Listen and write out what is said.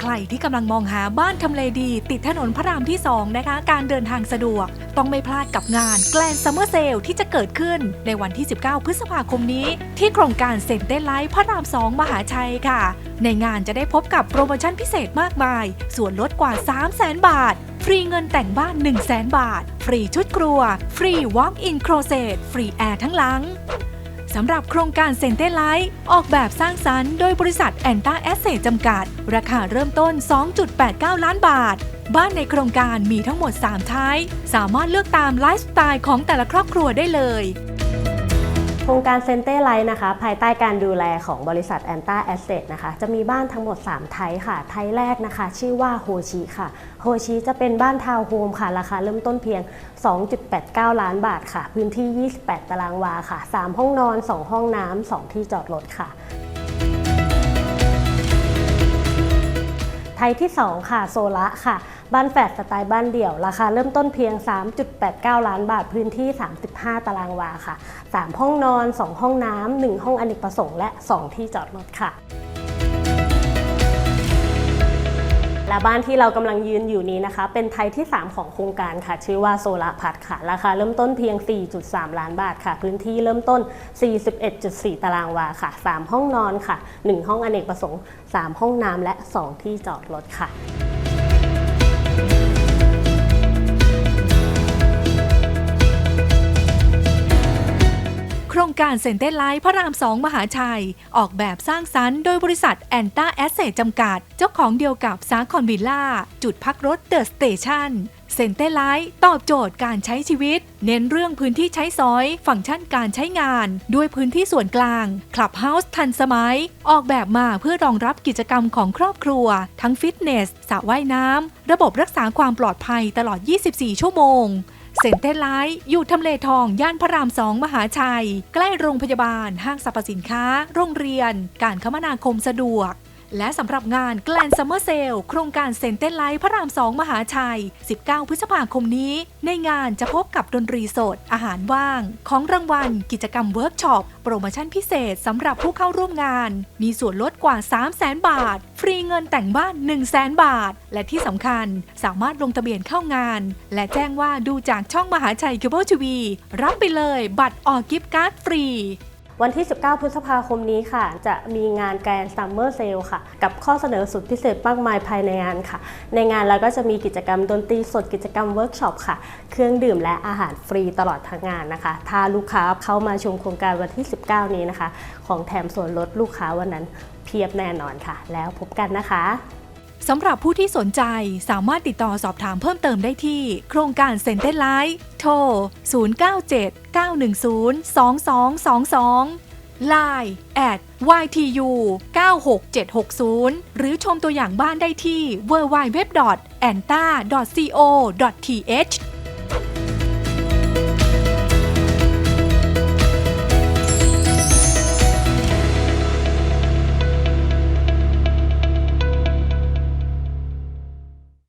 ใครที่กำลังมองหาบ้านทำเลดี ติดถนนพระรามที่ 2 นะคะ การเดินทางสะดวก ต้องไม่พลาดกับงานแกลนซัมเมอร์เซลที่จะเกิดขึ้นในวันที่ 19 พฤษภาคมนี้ ที่โครงการเซ็นเต้นไลท์พระราม 2 มหาชัยค่ะ ในงานจะได้พบกับโปรโมชั่นพิเศษมากมาย ส่วนลดกว่า 3 0 0 0 0 0 บาท ฟรีเงินแต่งบ้าน 1 0 0 0 0บาท ฟรีชุดครัว ฟรี Walk-in Closet ฟรีแอร์ทั้งหลัง สำหรับโครงการเซนเต้ไลท์ออกแบบสร้างสรรค์โดยบริษัทแอนต้าแอสเซจำกัด ราคาเริ่มต้น 2.89 ล้านบาท บ้านในโครงการมีทั้งหมด 3 ท้าย สามารถเลือกตามไลฟ์สไตล์ของแต่ละครอบครัวได้เลย โครงการเซนเต้ไลท์นะคะ ภายใต้การดูแลของบริษัทแอนต้าแอสเซทนะคะ จะมีบ้านทั้งหมด 3 ไทยค่ะ ไทยแรกนะคะ ชื่อว่าโฮชิค่ะ โฮชิจะเป็นบ้านทาวน์โฮมค่ะ ราคาเริ่มต้นเพียง 2.89 ล้านบาทค่ะ พื้นที่ 28 ตารางวาค่ะ 3 ห้องนอน 2 ห้องน้ำ 2 ที่จอดรถค่ะ ไทยที่ 2 ค่ะโซละค่ะ บ้านแฝดสไตล์บ้านเดี่ยว ราคาเริ่มต้นเพียง 3.89 ล้านบาทพื้นที่ 35 ตารางวาค่ะ 3 ห้องนอน 2 ห้องน้ำ1ห้องอเนกประสงค์และ 2 ที่จอดรถค่ะ และบ้านที่เรากำลังยืนอยู่นี้นะคะ เป็นไทยที่ 3 ของโครงการค่ะ ชื่อว่าโซลาพัดค่ะ ราคาเริ่มต้นเพียง 4.3 ล้านบาทค่ะ พื้นที่เริ่มต้น 41.4 ตารางวาค่ะ 3 ห้องนอนค่ะ 1 ห้องอเนกประสงค์ 3 ห้องน้ำและ 2 ที่จอดรถค่ะ การเซ็นเต้นไลท์พระราม2มหาชัย ออกแบบสร้างสรรค์โดยบริษัทแอนต้าแอสเซจำกัด เจ้าของเดียวกับสาคอนวิลล่า จุดพักรถเดอะสเตชันเซ็นเต้นไลท์ตอบโจทย์การใช้ชีวิต เน้นเรื่องพื้นที่ใช้สอย ฟังก์ชันการใช้งาน ด้วยพื้นที่ส่วนกลางคลับเฮาส์ทันสมัย ออกแบบมาเพื่อรองรับกิจกรรมของครอบครัว ทั้งฟิตเนสสระว่ายน้ำ ระบบรักษาความปลอดภัยตลอด 24 ชั่วโมง เซ็นเตอร์ไลท์อยู่ทำเลทองย่านพระรามสองมหาชัย ใกล้โรงพยาบาล ห้างสรรพสินค้า โรงเรียน การคมนาคมสะดวก และสำหรับงานแกลนซัมเมอร์เซลโครงการเซ็นเตอร์ไลท์พระราม 2 มหาชัย 19 พฤษภาคมนี้ ในงานจะพบกับดนตรีสด อาหารว่าง ของรางวัล กิจกรรมเวิร์กช็อป โปรโมชั่นพิเศษสำหรับผู้เข้าร่วมงาน มีส่วนลดกว่า 3 0 0 0 0 0บาท ฟรีเงินแต่งบ้าน 1 0 0 0 0 0บาท และที่สำคัญสามารถลงทะเบียนเข้างาน และแจ้งว่าดูจากช่องมหาชัยเคเบิลทีวีรับไปเลย บัตรออกกิฟต์การ์ดฟรี วันที่ 19 พฤษภาคมนี้ค่ะ จะมีงานแกรนซัมเมอร์เซลค่ะ กับข้อเสนอสุดพิเศษมากมายภายในงานค่ะ ในงานเราก็จะมีกิจกรรมดนตรีสดกิจกรรมเวิร์กช็อปค่ะ เครื่องดื่มและอาหารฟรีตลอดทั้งงานนะคะ ถ้าลูกค้าเข้ามาชมโครงการวันที่ 19 นี้นะคะ ของแถมส่วนลดลูกค้าวันนั้นเพียบแน่นอนค่ะ แล้วพบกันนะคะ สำหรับผู้ที่สนใจสามารถติดต่อสอบถามเพิ่มเติมได้ที่ โครงการเซ็นเตอร์ไลท์โทร 097-910-2222 Line at ytu 96760 หรือชมตัวอย่างบ้านได้ที่ www.anta.co.th